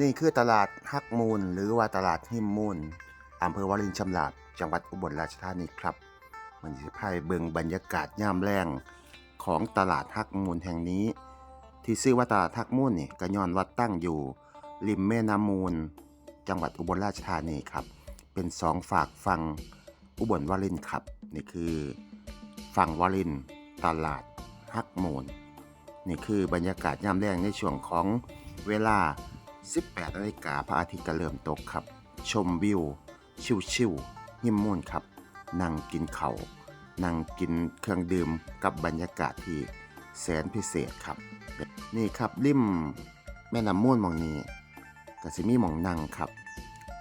นี่คือตลาดฮักมูล หรือว่าตลาดหิมมูลอำเภอวารินชำราบจังหวัดอุบลราชธานีครับมันจะพายเบิงบรรยากาศย่ามแรงของตลาดฮักมูลแห่งนี้ ที่ชื่อว่าตลาดฮักมูลนี่ก็ย้อนวัดตั้งอยู่ ริมแม่น้ำมูล จังหวัดอุบลราชธานีครับ เป็นสองฝากฝั่งอุบลวารินครับ นี่คือฝั่งวารินตลาดฮักมูล นี่คือบรรยากาศยามแรงในช่วงของเวลา 18นาฬิกาพระอาทิตย์ก็เริ่มตกครับ ชมวิว ชิวๆหิมมูนครับ นั่งกินเขา่านั่งกินเครื่องดื่มกับบรรยากาศที่แสนพิเศษครับ นี่ครับริมแม่น้ำมูลหมองนี้กสิมีมองนั่งครับ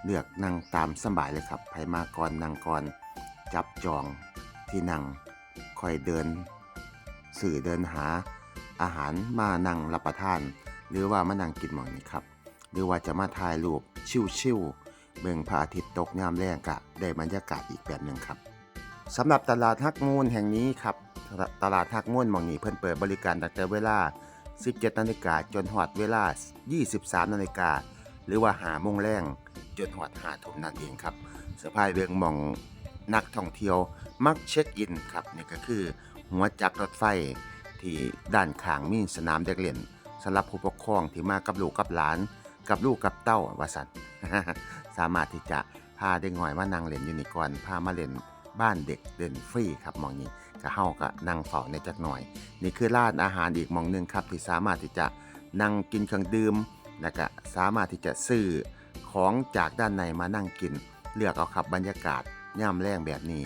เลือกนั่งตามสบายเลยครับไผมาก่อนนั่งก่อนจับจองที่นั่งคอยเดิน สื่อเดินหาอาหารมานั่งรับประทาน หรือว่ามานั่งกินหมองนี้ครับ หรือว่าจะมาถ่ายรูปชิวๆเบิ่งพระอาทิตย์ตกยามแรงกะได้บรรยากาศอีกแบบหนึ่งครับสำหรับตลาดฮักมูลแห่งนี้ครับตลาดฮักมูลมองนี้เพิ่นเปิดบริการตั้งแต่เวลา 17 นาฬิกาจนหอดเวลา 23 นาฬิกาหรือว่าหาโมงแรงจนหอดหาทุ่มนั่นเองครับสะพายเรื่องมองนักท่องเที่ยวมักเช็คอินครับนี่ก็คือ หัวจักรรถไฟที่ด้านข้างมีสนามเด็กเล่นสำหรับผู้ปกครองที่มากับลูกกับหลาน กับลูกกับเต้าว่าสันสามารถที่จะพาเด็กหน่อยมานั่งเล่นอยู่นี่ก่อนพามาเล่นบ้านเด็กเล่นฟรีครับมองนี้ก็เฮาก็นั่งเฝ้าในจักหน่อย นี่คือร้านอาหารอีกมองหนึ่งครับ ที่สามารถที่จะนั่งกินเครื่องดื่มแล้วก็สามารถที่จะซื้อของจากด้านในมานั่งกิน เลือกเอาครับบรรยากาศย่ามแรงแบบนี้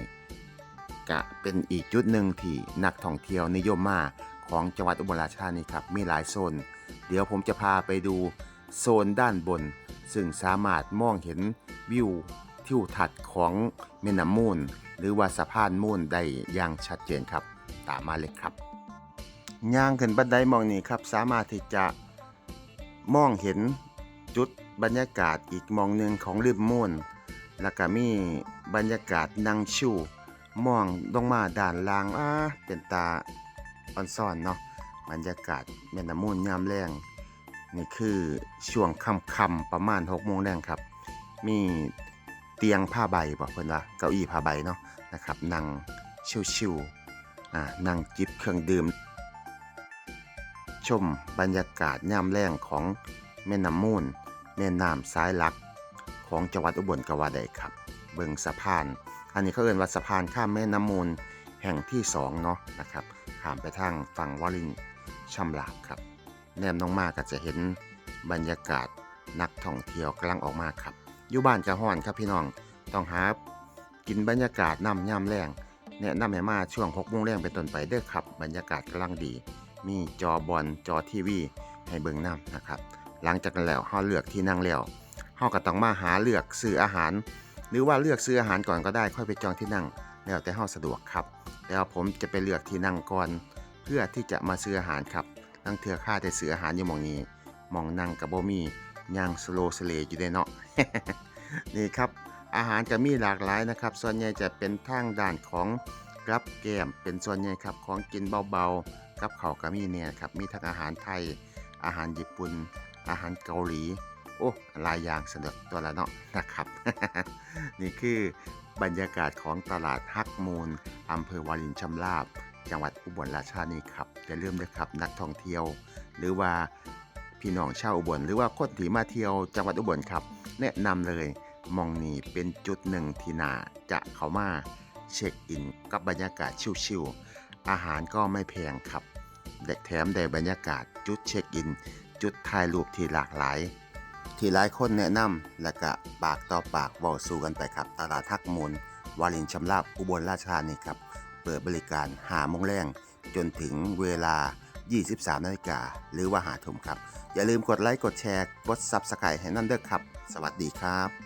ก็เป็นอีกจุดหนึ่งที่นักท่องเที่ยวนิยมมากของจังหวัดอุบลราชธานีครับมีหลายโซน เดี๋ยวผมจะพาไปดู โซนด้านบน ซึ่งสามารถมองเห็นวิวทิวทัศน์ของแม่น้ำมูล หรือว่าสะพานมูลได้อย่างชัดเจนครับ ตามมาเลยครับย่างขึ้นบันไดมองนี่ครับ สามารถที่จะมองเห็นจุดบรรยากาศอีกมองหนึ่งของริมมูลแล้วก็มีบรรยากาศนั่งชิวมองลงมาด้านล่างอ่าเป็นตาอ่อนซ่อนเนาะบรรยากาศแม่น้ำมูลยามแรง นี่คือช่วงค่ำๆประมาณ6โมงแรงครับ มีเตียงผ้าใบบอกเพิ่อนว่าเก้าอี้ผ้าใบเนาะนะครับนั่งชิวๆอ่านั่งจิบเครื่องดื่ม ชมบรรยากาศยามแรงของแม่น้ำมูลแม่น้ำสายหลักของจังหวัดอุบลกวาได้ครับ เบิงสะพาน อันนี้เขาเอ่นว่าสะพานข้ามแม่น้ำมูลแห่งที่สองเนาะนะครับข้ามไปทางฝั่งวารินชำลาบครับ แนมน้องมาก็จะเห็นบรรยากาศนักท่องเที่ยวกำลังออกมาครับ อยู่บ้านกะห้อนครับพี่น้อง ต้องหากินบรรยากาศน้ำย่ำแรงแนะนำให้มาช่วง6โมงแรงเป็นต้นไปเด้อครับ บรรยากาศกำลังดี มีจอบอลจอทีวีให้เบิ่งน้ำนะครับ หลังจากนั้นแล้วเฮาเลือกที่นั่งแล้วเฮาก็ต้องมาหาเลือกซื้ออาหาร หรือว่าเลือกซื้ออาหารก่อนก็ได้ค่อยไปจองที่นั่ง แล้วแต่เฮาสะดวกครับ แล้วผมจะไปเลือกที่นั่งก่อน เพื่อที่จะมาซื้ออาหารครับ ตั้งเทือค่าแต่ซื้ออาหารอยู่มองนี้มองนั่งกับบ่มีย่างสโลสเลอยู่ได้เนาะนี่ครับอาหารจะมีหลากหลายนะครับ ส่วนใหญ่จะเป็นทางด้านของกับแก้มเป็นส่วนใหญ่ครับของกินเบาๆกับเขาก็มีเนี่ยครับมีทั้งอาหารไทย อาหารญี่ปุ่น อาหารเกาหลี โอ้หลายอย่างสนุกตัวละเนาะนะครับ นี่คือบรรยากาศของตลาดฮักมูลอำเภอวารินชำราบ จังหวัดอุบลราชธานีครับอย่าลืมนะครับนักท่องเที่ยว หรือว่าพี่น้องชาวอุบล หรือว่าคนที่มาเที่ยวจังหวัดอุบลครับ แนะนำเลยมองนี่เป็นจุดหนึ่งที่น่าจะเข้ามาเช็คอินกับบรรยากาศชิวๆอาหารก็ไม่แพงครับและแถมได้บรรยากาศจุดเช็คอิน จุดถ่ายรูปที่หลากหลาย ที่หลายคนแนะนำและก็ปากต่อปากเว้าสู่กันไปครับ ตลาดทักมูลวารินชำราบอุบลราชธานีครับ เปิดบริการหาโมงแรงจนถึงเวลา 23 นาฬิกาหรือว่าหาทุ่มครับ อย่าลืมกดไลค์ กดแชร์ กด Subscribe ให้นั่นเด้อครับ สวัสดีครับ